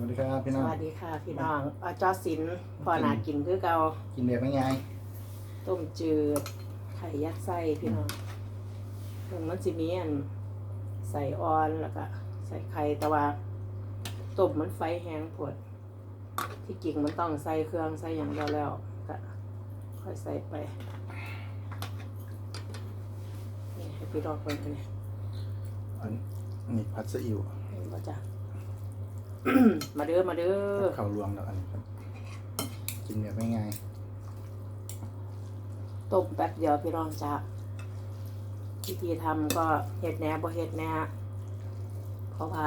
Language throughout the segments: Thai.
วัสดีครับพี่สน้องวัสดีค่ะ พี่น้องอาจอสินพอหนากินคือเกากินเบียร์ไม่ไงต้มจืดไข่ยัดไส้พี่น้องตรงมันจะมีอันใส่ออนแล้วก็ใส่ไข่แต่ว่าต้มมันไฟแห้งปวดที่จริงมันต้องใส่เครื่องใส่อย่างเดียวแล้วก็ค่อยใส่ไปนี่ให้พี่ดอกคนนี้อันนี้ผัดซีอิ๊วเห็นป่ะจ๊ะ มาเด้อมาเด้อข้าวรวมแล้วอันนี้ครับกินเบียร์ไม่ไงต้มแป๊บเดียวพี่รองจ้าวิธีทำก็เห็ดแหน่บ่เห็ดแหน่เพราะว่า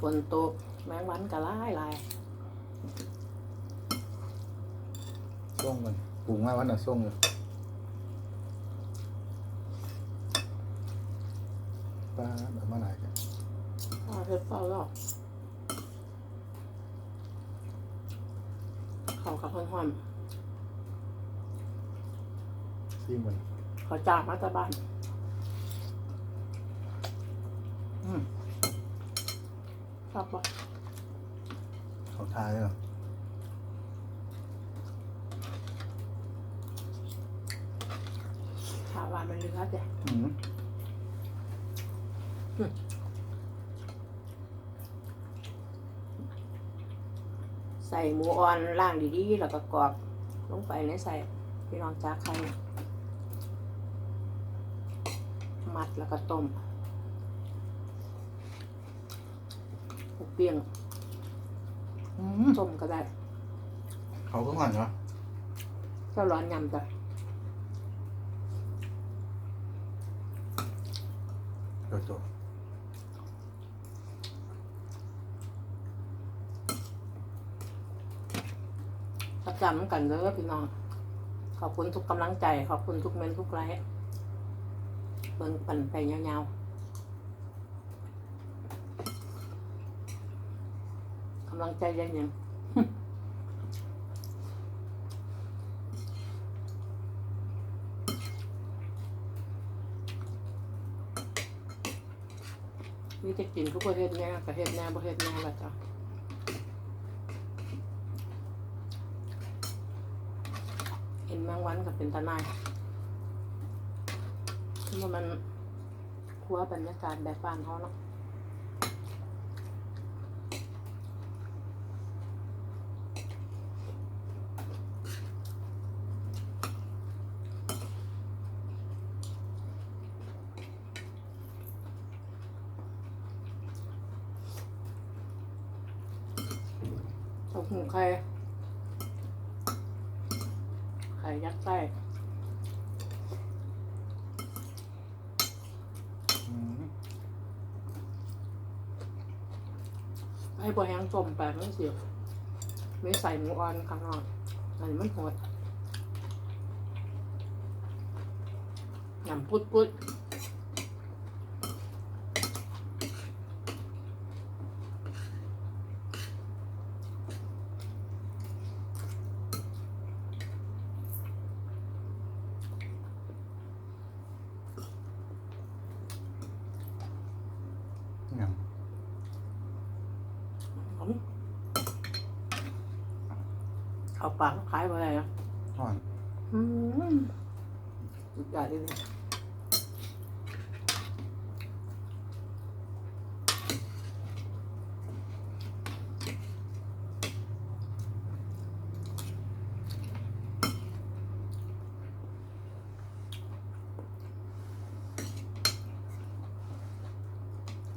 ฝนตกแมงวันก็หลายหลายส่งมันปรุงมาวันน่ะส่งเลยปลาแบบมาหลายกันอ้าวเฮ็ดเฝ้าแล้ว เขากับห้อนห้อนซีมันๆเขาจ้างมาจากบ้าน อืมชอบปะเขาทายเหรอถามว่ามันเหลือจ้ะอืม ใส่หมูอ่อนล่างดีๆแล้วก็กรอกลงไปในใส่พี่น้องจ้าไข่มัดแล้วก็ต้มเปรี้ยงอืมต้มก็ได้ เขาก็หวานเหรอก็ร้อนยำจ้ะโดดโดด ประ จำกันเลยพี่น้อง ขอบคุณทุกกำลังใจ ขอบคุณทุกเมนทุกไลค์เบิ่งปั่นไปยาวๆกำลังใจยังยังมีจะกินทุกประเทศแน่ประเทศแน่ประเทศแน่ละจ้ะ เห็น แมงวันกับเป็นตาหนายคือว่ามันคัวบรรยากาศแบบบ้านเขาเนาะเต้าหู้ไข่ไข่ ยัดไส้อืมให้บัวแห้งส้มแปดมันเสียไม่ใส่หมูอ่อนข้างนอกอันนี้มันโหดยำพุดพุดงาม หอม เอาปากขายไปเลยอะหวานอืมสุดยอดเลยเนี่ย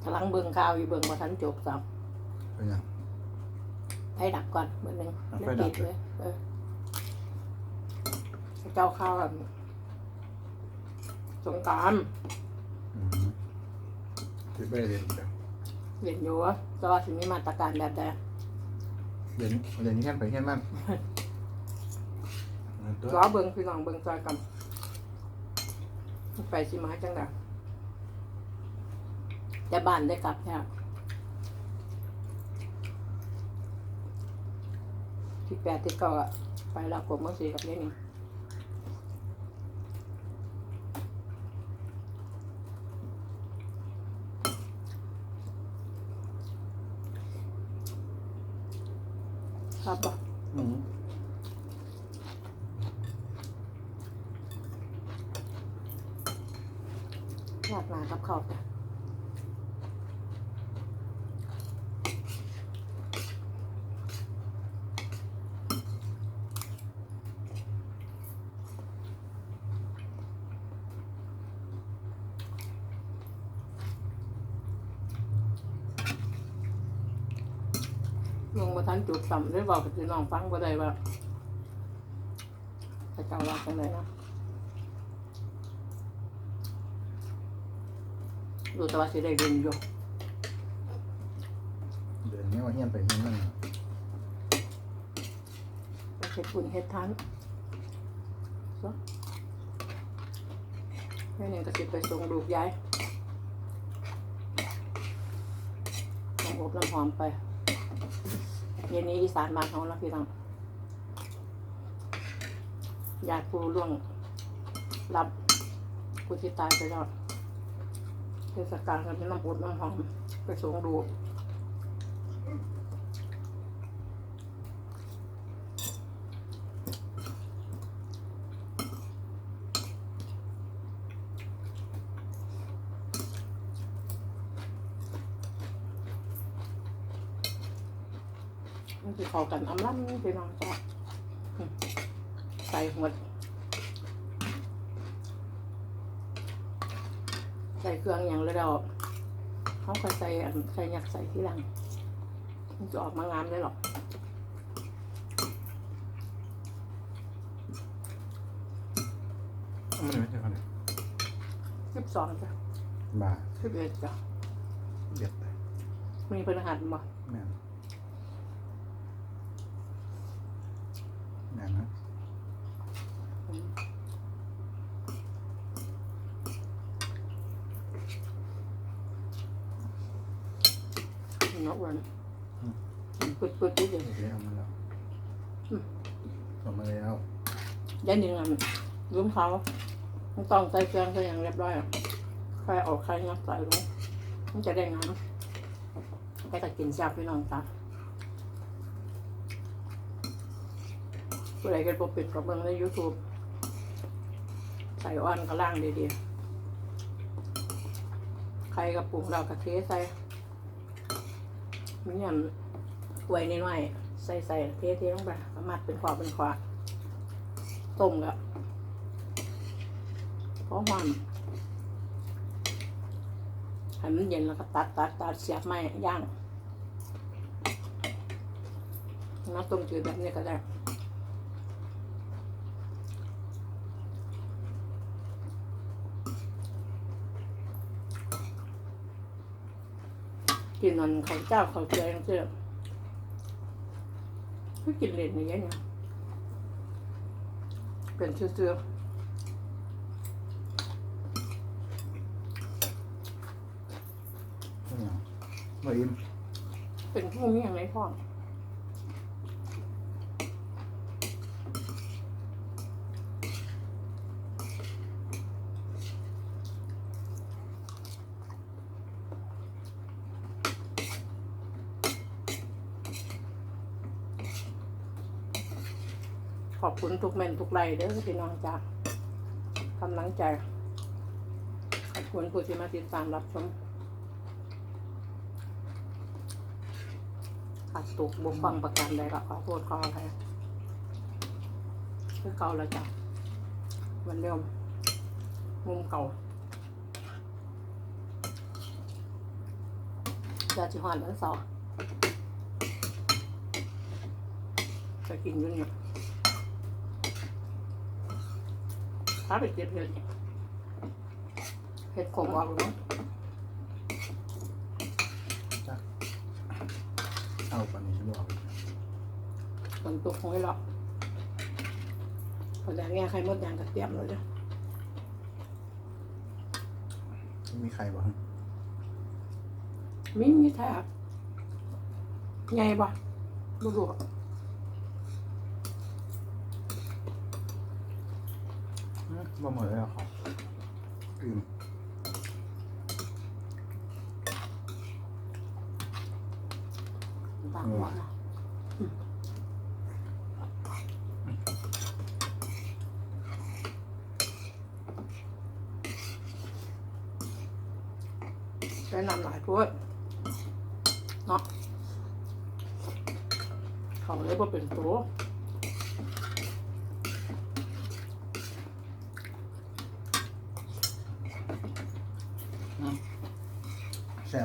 กำลังเบิ่งข่าวอยู่เบิ่งมาทันจบสับ เป็นยัง ให้ดับก่อนเมื่อนึงเอาไม่ไฟดัติบดเลยเออเจ้าข้าวแบบสงกรารอืมที่ไม่ได้เรียนจ้ะเห็นอยู่ว่าจะว่าถึงมีมาตรการแบบใดเรียนเรียนแค่ไปแค่นั้นนั่นตัวรอเบิ่งพี่น้องเบิ่งจอยกันไปสิมาจังไดแต่บ้านได้กลับแค่ที่ แปดที่เก้าอะไปแล้วผมเมื่อสี่กับเรื่องนี้ครับบ่อืมอยากมากับเขาวจ้ะ ลงมาทันจุดต่ำได้บอกกับพี่น้องฟังบ่ได้ว่าพระเจ้าว่าจังไดเนาะดูแต่ว่าสิได้เรียนอยู่เดินไม่ว่าเฮียนไปเฮียนนั่นน่ะไปเฮ็ดบุญเฮ็ดทานซะแม่นี่ก็สิไปส่งลูกยายน้ำอบน้ำหอมไป เย็นนี้อีสานบ้านขาแล้วพี่น้องญาติผู้ล่วงรับผู้ที่ตายไปแล้วเทศกาลกันเป็นน้ำอบน้ำหอมไปส่งดู กมันคือเขากันอำล้ำพี่น้องจ้ะอืมใส่หมดใส่เครื่องอย่างเลยเราเขาก็ใส่ใส่หยักใส่ที่หลังมันจะออกมางามได้หรอกมันไม่ใช่คนสิบสองจ้ะบาสิบเอ็ดจ้ะเบียดไปมีพนักงานบ่แม่ นแม่นนะอืมนกวันปึดปึดๆนิดเดียวโอเคเอามาแล้วอืมเอามาแล้วยันหนึ่งอะลืมเขาต้องต้องใส่เครื่องใส่อย่างเรียบร้อยอะใครออกใครงับใส่ลงมันจะได้งามไปตัดกินแซ่บพี่น้องจ้ะ ผู้ใดก็ปกปิดกับเบิ่งใน YouTube ใส่อ่อนก็ล่างดีๆ ใครกับปรุงเรากระเทใส่มีอย่างกล้วยนิดหน่อยใส่ใส่เทเทลงไปมัดเป็นขอบเป็นขวาต้มกับพอหอมให้มันเย็นแล้วก็ตัดตัดตัดเสียบไม้ย่างน้ำต้มจืดแบบนี้ก็ได้ กินนอนข้าวเจ้าข้าวเจียวยังเจียวก็กินเล่นอย่างเงี้ยเนี่ยเป็นเชื่อไม่เอาไม่อิ่มๆเป็นผู้มีอย่างไรพ่อ ขอบคุณทุกเมนทุกไลค์เด้อพี่น้องจ้ากำลังใจ ขอบคุณผู้ที่มาติดตามรับชมขาดตกบกพร่องประการใดก็ขอโทษขออภัยคือเก่าแล้วจ้ะเหมือนเดิมมุมเก่าจะจิหอนวันเสาร์จะกินยู่เนี่ย ถ้าไปเก็บเห็ดเห็ดขมออกหรือมั้งเอาปานนี้ฉันบอกฝนตกคงไม่หรอกพอแดงแง่ใครมดแดงกระเทียมเลยจ้ะไม่มีใครบ้างมีมีแทบไงบ่ดูดู มาเหมือนเลยครับอืมปากหวานใช้น้ำหลายด้วยเนาะเขาเลยว่าเป็นตัว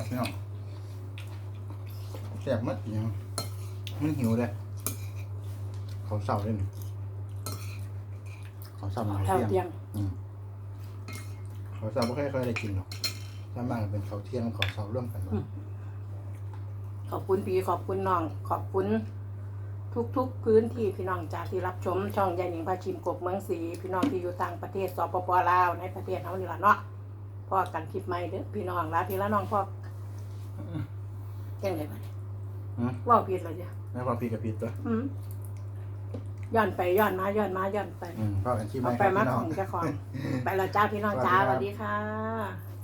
พี่น้องแซ่บมัดยังมันหิวเลยเขาเศร้าเลยนี่เขาเศร้ามาเท่าเที่เที่ยยงงอืมเขาเศร้าไม่ค่อยเคยได้กินหรอกถ้ามากเป็นเขาเที่ยงเขาเศร้าร่วมกันขอบคุณพี่ขอบคุณน้อง ขอบคุณ ทุก ๆ พื้นที่พี่น้องจากที่รับชม ช่องยายหนิงพาชิมกบเมืองศรีพี่น้องที่อยู่ต่างประเทศสปปลาวในประเทศเขานี่ละเนาะพ่อกันคลิปใหม่เด้อพี่น้องลาพี่ละน้องพ่อ ยังไงบ้างอืมว่าผิดเลยจ้ะแล้วพอพี่กับพี่ตัวอืมย้อนไปย้อนมาย้อนมาย้อนไปอืมพ่อกันที่เอาไม่ไปครับมาพี่น้ขอองงเจ้าของไปและจ้าพี่น้องจ้าสสวัวัสสดีดีครัค่ะ